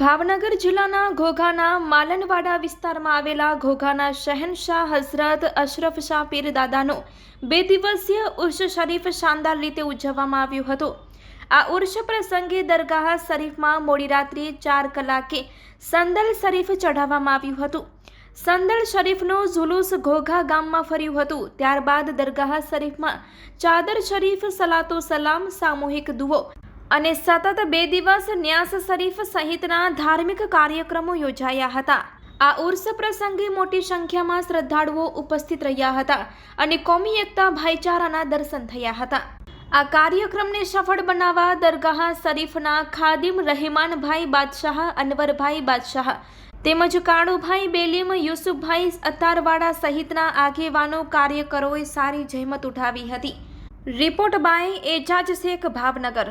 ભાવનગર જિલ્લાના ઘોઘાના માલનવાડા વિસ્તારમાં આવેલા ઘોઘાના શહેનશાહ હઝરત અશરફ શાહ પીર બે દિવસીય ઉર્ષ શરીફ શાનદાર રીતે ઉજવવામાં આવ્યું હતું. આ ઉર્ષ પ્રસંગે દરગાહ શરીફમાં મોડી રાત્રે ચાર કલાકે સંદલ શરીફ ચઢાવવામાં આવ્યું હતું. સંદલ શરીફનો ઝુલુસ ઘોઘા ગામમાં ફર્યું હતું. ત્યારબાદ દરગાહ શરીફમાં ચાદર શરીફ, સલાતો સલામ, સામૂહિક દુઓ અને સતત બે દિવસ ન્યાસ શરીફ સહિતના ધાર્મિક કાર્યક્રમો યોજાયા હતા. આ ઉર્સ પ્રસંગે મોટી સંખ્યામાં શ્રદ્ધાળુઓ ઉપસ્થિત રહ્યા હતા અને કોમી એકતા ભાઈચારાના દર્શન થયા હતા. આ કાર્યક્રમને સફળ બનાવવા દરગાહ શરીફના ખાદિમ રહેમાનભાઈ બાદશાહ, અનવરભાઈ બાદશાહ તેમજ કાળુભાઈ બેલીમ, યુસુફભાઈ અતારવાડા સહિતના આગેવાનો કાર્યકરોએ સારી જહેમત ઉઠાવી હતી. Report by Ejaz Shaikh, Bhavnagar.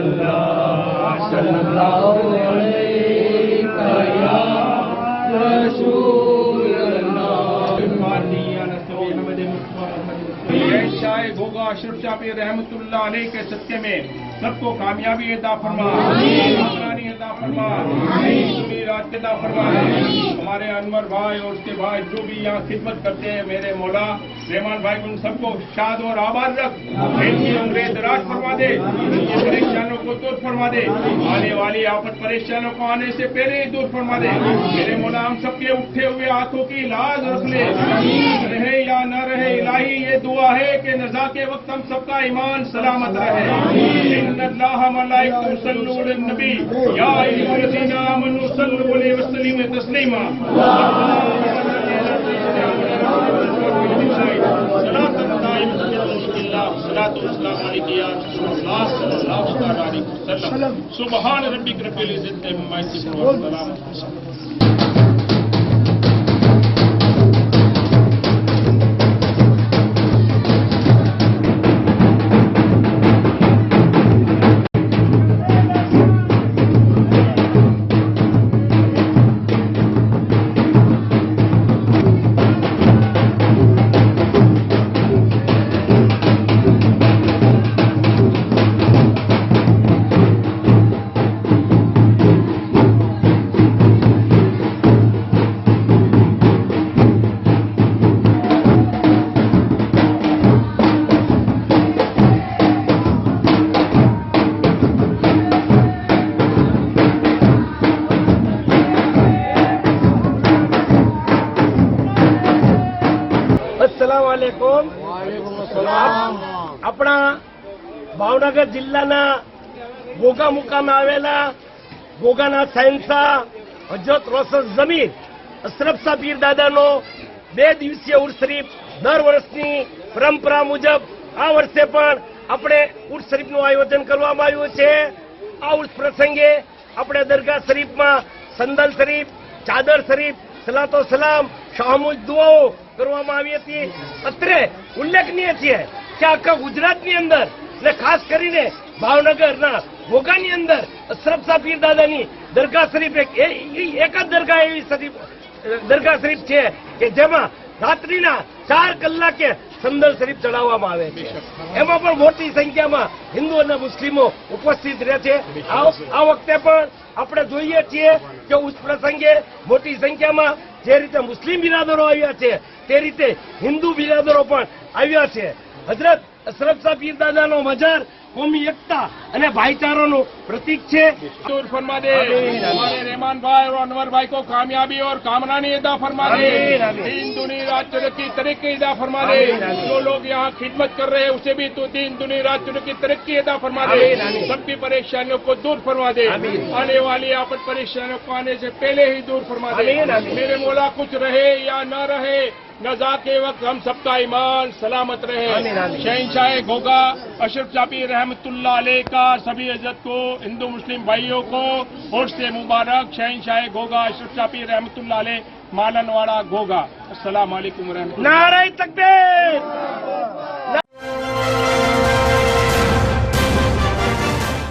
اللہ صلی شاہ بھوگا اشرف شاہ رحمت اللہ علیہ کے صدقے میں سب کو کامیابی عطا فرما ہماری عطا فرما۔ امیر عطا فرما۔ ہمارے انور بھائی اور اس کے بھائی جو بھی یہاں خدمت کرتے ہیں میرے مولا رحمان بھائی ان سب کو شاد اور آباد رکھ۔ ان کی عمریں فرما دے۔ ان کی پریشانوں کو دور فرما دے۔ آنے والی آفت پریشانوں کو آنے سے پہلے ہی دور فرما دے۔ میرے مولا ہم سب کے اٹھے ہوئے ہاتھوں کی لاز رکھ لے۔ رہے یا نہ رہے الہی یہ دعا ہے کہ نزا کے وقت ہم سب کا ایمان سلامت رہے۔ ان اللہ ملائکہ صلی اللہ علیہ وسلم يا أيها الذين آمنوا صلوا عليه وسلموا تسليما سبحان ربك رب العزة عما يصفون وسلام વાલેકુમ આપણા ભાવનગર જિલ્લાના ગોગા મુકામે આવેલા ગોગાના સાયન્સા હજરત રોશન જમીર અશરફશા પીર દાદાનો બે દિવસીય ઉર્શરીફ દર વર્ષની પરંપરા મુજબ આ વર્ષે પણ આપણે ઉર્સ શરીફનું આયોજન કરવામાં આવ્યું છે. આ ઉર્સ પ્રસંગે આપણે દરગાહ શરીફમાં સંદલ શરીફ ચાદર શરીફ સલાતો સલામ શાહમુજ દુઆઓ કરવામાં આવી હતી. અત્રે ઉલ્લેખનીય છે કે આખા ગુજરાતની અંદર અને ખાસ કરીને ભાવનગરના ઘોઘાની અંદર અશરફ પીર દાદાની દરગાહ શરીફ એક એક જ દરગાહ એવી શરીફ દરગાહ શરીફ છે કે જેમાં રાત્રિના ચાર કલાકે સંદર શરીફ ચડાવવામાં આવે છે. એમાં પણ મોટી સંખ્યામાં હિન્દુ અને મુસ્લિમો ઉપસ્થિત રહે છે. આ વખતે પણ આપણે જોઈએ છીએ કે ઉચ્ચ પ્રસંગે મોટી સંખ્યામાં જે રીતે મુસ્લિમ બિરાદરો આવ્યા છે તે રીતે હિન્દુ બિરાદરો પણ આવ્યા છે. હજરત અશરફ શાહ પીર દાદાનો મજાર કોમી એકતા અને ભાઈચારાનું પ્રતીક છે. ફરમા ایمان بھائی اور انور بھائی کو کامیابی اور کامرانی ادا فرما دے۔ دین دنی رات چلک کی ترقی ادا فرما دے۔ جو لوگ یہاں خدمت کر رہے ہیں اسے بھی تو دین دنیا رات چلک کی ترقی ادا فرما دے۔ سب کی پریشانیوں کو دور فرما دے۔ آنے والی آفت پریشانیوں کو آنے سے پہلے ہی دور فرما دے۔ میرے مولا کچھ رہے یا نہ رہے نزا کے وقت ہم سب کا ایمان سلامت رہے۔ شہنشاہ گوگا اشرف چاپی رحمت اللہ علیہ کا سبھی عزت کو ہندو مسلم بھائیوں کو اور سے مبارک۔ شہنشاہ گوگا اشرف چاپی رحمت اللہ علیہ مالنواڑہ گوگا۔ السلام علیکم رحمت اللہ۔ نعرہ تکبیر!